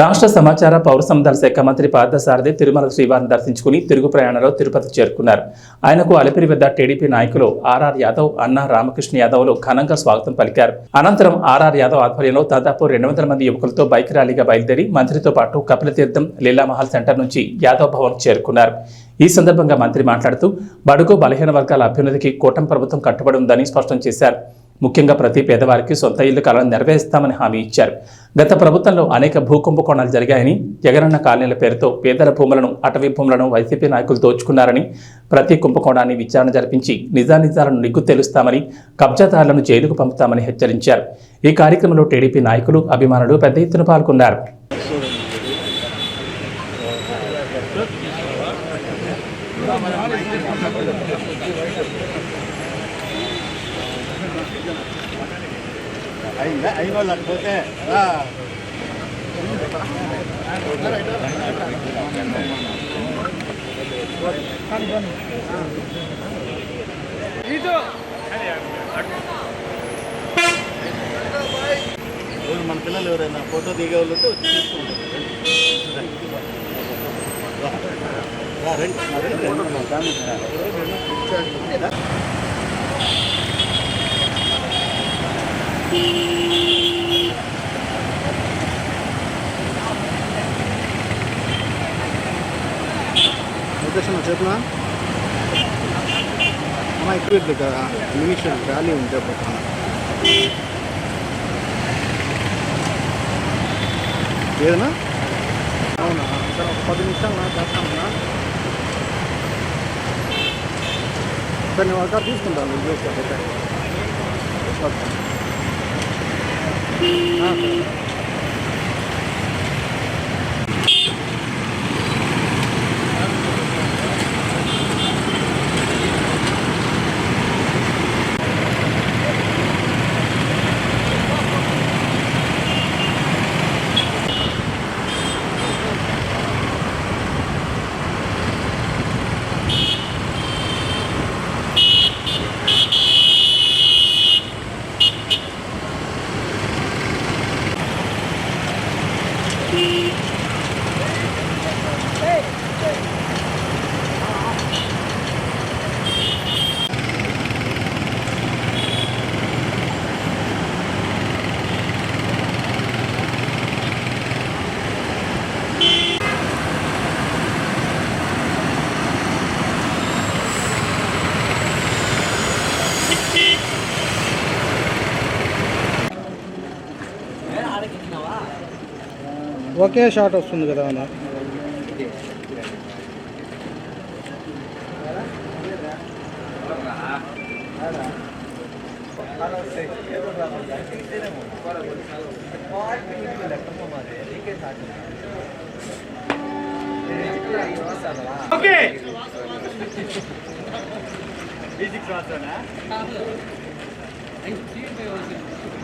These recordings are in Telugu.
రాష్ట్ర సమాచార పౌర సంబంధాల శాఖ మంత్రి పార్థసారథి తిరుమల శ్రీవారిని దర్శించుకుని తిరుగు ప్రయాణంలో తిరుపతి చేరుకున్నారు. ఆయనకు అలిపిరి వద్ద టీడీపీ నాయకులు ఆర్ఆర్ యాదవ్ అన్నా రామకృష్ణ యాదవ్లు ఘనంగా స్వాగతం పలికారు. అనంతరం ఆర్ఆర్ యాదవ్ ఆధ్వర్యంలో దాదాపు రెండు వందల మంది యువకులతో బైక్ ర్యాలీగా బయలుదేరి మంత్రితో పాటు కపిలతీర్థం లీలామహల్ సెంటర్ నుంచి యాదవ్ భవన్ చేరుకున్నారు. ఈ సందర్భంగా మంత్రి మాట్లాడుతూ బడుగు బలహీన వర్గాల అభ్యున్నతికి కూటమి ప్రభుత్వం కట్టుబడి ఉందని స్పష్టం చేశారు. ముఖ్యంగా ప్రతి పేదవారికి సొంత ఇల్లు కలను నెరవేరుస్తామని హామీ ఇచ్చారు. గత ప్రభుత్వంలో అనేక భూ కుంభకోణాలు జరిగాయని జగనన్న కాలనీల పేరుతో పేదల భూములను అటవీ భూములను వైసీపీ నాయకులు దోచుకున్నారని ప్రతి కుంభకోణాన్ని విచారణ జరిపించి నిజానిజాలను నిగ్గు తెలుస్తామని కబ్జాదారులను జైలుకు పంపుతామని హెచ్చరించారు. ఈ కార్యక్రమంలో టీడీపీ నాయకులు అభిమానులు పెద్ద ఎత్తున పాల్గొన్నారు. అయిందా? అయిన వాళ్ళు. ఎవరు మన పిల్లలు ఎవరైనా ఫోటో దిగే వాళ్ళు ఉంటే వచ్చి తీసుకుంటారు. రండి. లొకేషన్ రండి, చెప్పనా? అమ్మా ఎక్కువ ఇద్దు కదా నిమిషం ర్యాలీ ఉంటే పోతాను ఏదన్నా? అవునా? సార్ ఒక పది నిమిషాలు చేస్తామన్నా సార్ నేను అక్కడ తీసుకుంటాను ఇది ఓకే, ఓకే. ఓకే. ఆ, సరే. ఒకే షాట్ వస్తుంది కదా అన్న.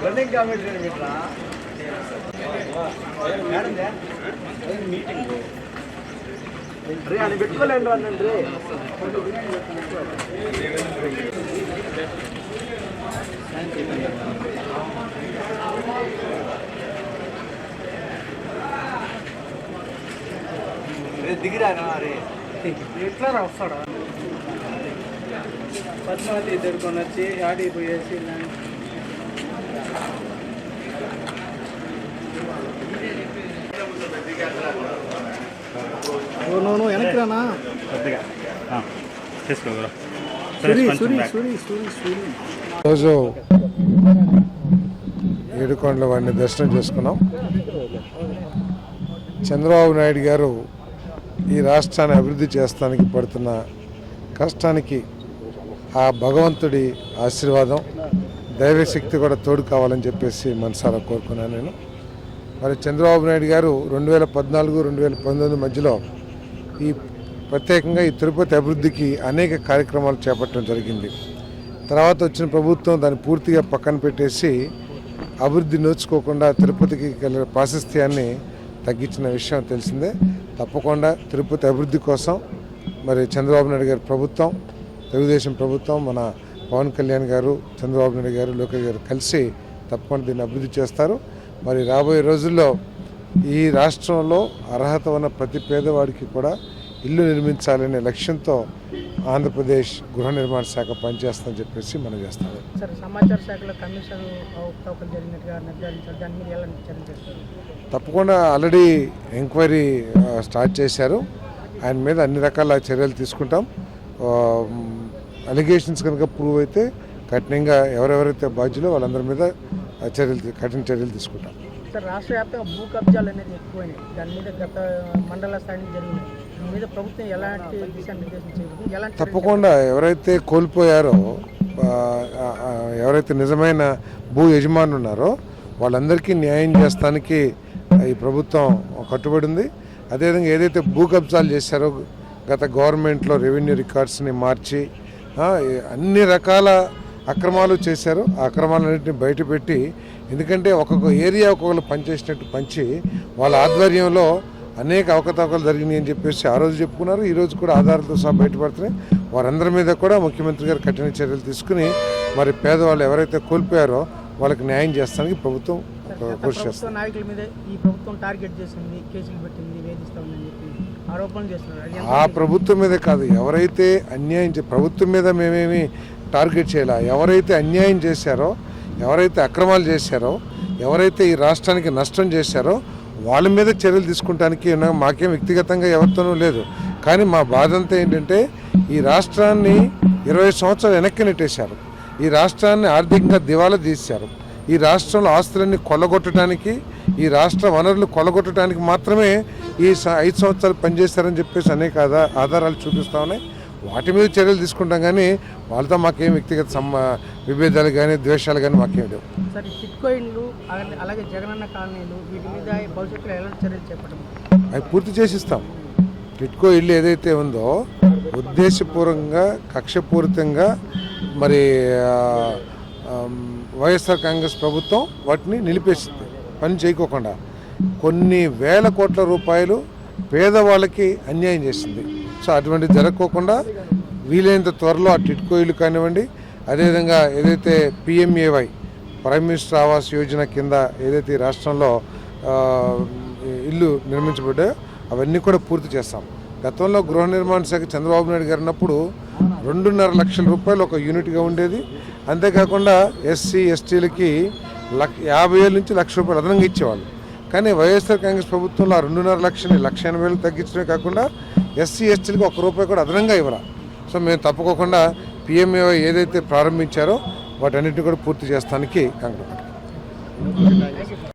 రన్నింగ్ కామెంటరీ మీట్రా మీటింగ్ రే అని పెట్టుకోలేండి అన్నండి దిగిరా రే ఎట్లా వస్తాడా పద్మావతి ఇద్దరు వచ్చి ఆడి నువ్వు వెనక్కి రానా? కొద్దిగా. రోజు ఏడుకొండల వాడిని దర్శనం చేసుకున్నాం. చంద్రబాబు నాయుడు గారు ఈ రాష్ట్రాన్ని అభివృద్ధి చేస్తానికి పడుతున్న కష్టానికి ఆ భగవంతుడి ఆశీర్వాదం దైవశక్తి కూడా తోడు కావాలని చెప్పేసి మనసారా కోరుకున్నాను నేను. మరి చంద్రబాబు నాయుడు గారు రెండు వేల పద్నాలుగు రెండు వేల పంతొమ్మిది మధ్యలో ఈ ప్రత్యేకంగా ఈ తిరుపతి అభివృద్ధికి అనేక కార్యక్రమాలు చేపట్టడం జరిగింది. తర్వాత వచ్చిన ప్రభుత్వం దాన్ని పూర్తిగా పక్కన పెట్టేసి అభివృద్ధి నోచుకోకుండా తిరుపతికి కలిగిన ప్రాశస్త్యాన్ని తగ్గించిన విషయం తెలిసిందే. తప్పకుండా తిరుపతి అభివృద్ధి కోసం మరి చంద్రబాబు నాయుడు గారి ప్రభుత్వం తెలుగుదేశం ప్రభుత్వం మన పవన్ కళ్యాణ్ గారు చంద్రబాబు నాయుడు గారు లోకేష్ గారు కలిసి తప్పకుండా దీన్ని అభివృద్ధి చేస్తారు. మరి రాబోయే రోజుల్లో ఈ రాష్ట్రంలో అర్హత ఉన్న ప్రతి పేదవాడికి కూడా ఇల్లు నిర్మించాలనే లక్ష్యంతో ఆంధ్రప్రదేశ్ గృహ నిర్మాణ శాఖ పనిచేస్తుందని చెప్పేసి మనం చేస్తాము. చేస్తారు తప్పకుండా ఆల్రెడీ ఎంక్వైరీ స్టార్ట్ చేశారు ఆయన మీద అన్ని రకాల చర్యలు తీసుకుంటాం అలిగేషన్స్ కనుక ప్రూవ్ అయితే కఠినంగా ఎవరెవరైతే బాధ్యులో వాళ్ళందరి మీద ఆ, చర్యలు కఠిన చర్యలు తీసుకుంటాం సార్ రాష్ట్ర వ్యాప్తంగా భూ కబ్జాలు అనేది ఎక్కువైనాయి. దాని మీద గత మండల స్థాయి జరిగినాయి. దీని మీద ప్రభుత్వం ఎలాంటి దిశానిర్దేశం చేయబోతుంది ఎలాంటి తప్పకుండా ఎవరైతే కోల్పోయారో ఎవరైతే నిజమైన భూ యజమానులు ఉన్నారో వాళ్ళందరికీ న్యాయం చేస్తానికి ఈ ప్రభుత్వం కట్టుబడి ఉంది. అదేవిధంగా ఏదైతే భూ కబ్జాలు చేశారో గత గవర్నమెంట్లో రెవెన్యూ రికార్డ్స్ని మార్చి అన్ని రకాల అక్రమాలు చేశారు. ఆ అక్రమాలన్నింటినీ బయటపెట్టి ఎందుకంటే ఒక్కొక్క ఏరియా ఒక్కొక్కరు పనిచేసినట్టు పంచి వాళ్ళ ఆధ్వర్యంలో అనేక అవకతవకలు జరిగినాయి అని చెప్పేసి ఆ రోజు చెప్పుకున్నారు. ఈ రోజు కూడా ఆధారాలతో సహా బయటపడుతున్నాయి. వారందరి మీద కూడా ముఖ్యమంత్రి గారు కఠిన చర్యలు తీసుకుని మరి పేదవాళ్ళు ఎవరైతే కోల్పోయారో వాళ్ళకి న్యాయం చేస్తానికి ప్రభుత్వం కృషి చేస్తుంది. ప్రభుత్వ నాయకుల మీద ఈ ప్రభుత్వం టార్గెట్ చేసింది కేసులు పెట్టింది వేధిస్తా ఉందని చెప్పి ఆరోపణలు చేస్తున్నారు. ఆ ప్రభుత్వం మీద కాదు ఎవరైతే అన్యాయం ప్రభుత్వం మీద మేమేమి టార్గెట్ చేయాలి? ఎవరైతే అన్యాయం చేశారో ఎవరైతే అక్రమాలు చేశారో ఎవరైతే ఈ రాష్ట్రానికి నష్టం చేశారో వాళ్ళ మీద చర్యలు తీసుకుంటానికి మాకేం వ్యక్తిగతంగా ఎవరితోనూ లేదు. కానీ మా బాధ అంతా ఏంటంటే ఈ రాష్ట్రాన్ని ఇరవై సంవత్సరాలు వెనక్కి నెట్టేశారు. ఈ రాష్ట్రాన్ని ఆర్థికంగా దివాలా తీశారు. ఈ రాష్ట్రంలో ఆస్తులన్నీ కొల్లగొట్టడానికి ఈ రాష్ట్ర వనరులు కొలగొట్టడానికి మాత్రమే ఈ ఐదు సంవత్సరాలు పనిచేశారని చెప్పేసి అనేక ఆధారాలు చూపిస్తా ఉన్నాయి. వాటి మీద చర్యలు తీసుకుంటాం కానీ వాళ్ళతో మాకేం వ్యక్తిగత సమ్మ విభేదాలు కానీ ద్వేషాలు కానీ మాకేం లేవు. సార్ ఈ టిట్కో ఇండ్లు అలాగే- అలాగే జగనన్న కాలనీలు వీటి మీద భవిష్యత్తులో ఎలాంటి చర్యలు చేపట్టడం? అవి పూర్తి చేసిస్తాం. టిట్కో ఇల్లు ఏదైతే ఉందో ఉద్దేశపూర్వకంగా కక్షపూరితంగా మరి వైఎస్ఆర్ కాంగ్రెస్ ప్రభుత్వం వాటిని నిలిపేసింది. పని చేయకోకుండా. కొన్ని వేల కోట్ల రూపాయలు పేదవాళ్ళకి అన్యాయం చేసింది. సో అటువంటి జరగకోకుండా వీలైనంత త్వరలో ఆ టిట్కో ఇల్లు కానివ్వండి. అదేవిధంగా ఏదైతే PMAY prime minister Awas Yojana కింద ఏదైతే రాష్ట్రంలో ఇల్లు నిర్మించబడ్డాయో అవన్నీ కూడా పూర్తి చేస్తాం. గతంలో గృహ నిర్మాణ శాఖ చంద్రబాబు నాయుడు గారు ఉన్నప్పుడు రెండున్నర లక్షల రూపాయలు ఒక యూనిట్గా ఉండేది. అంతేకాకుండా ఎస్సీ ఎస్టీలకి లక్ యాభై వేల నుంచి లక్ష రూపాయలు అదనంగా ఇచ్చేవాళ్ళు. కానీ వైఎస్ఆర్ కాంగ్రెస్ ప్రభుత్వంలో ఆ రెండున్నర లక్షని లక్ష ఎనభై వేలు తగ్గించడమే కాకుండా ఎస్సీ ఎస్టీలకి ఒక రూపాయి కూడా అదనంగా ఇవ్వరా సో మేము తప్పకోకుండా పిఎంఏవై ఏదైతే ప్రారంభించారో వాటన్నిటిని కూడా పూర్తి చేస్తానికి కాంగ్రెస్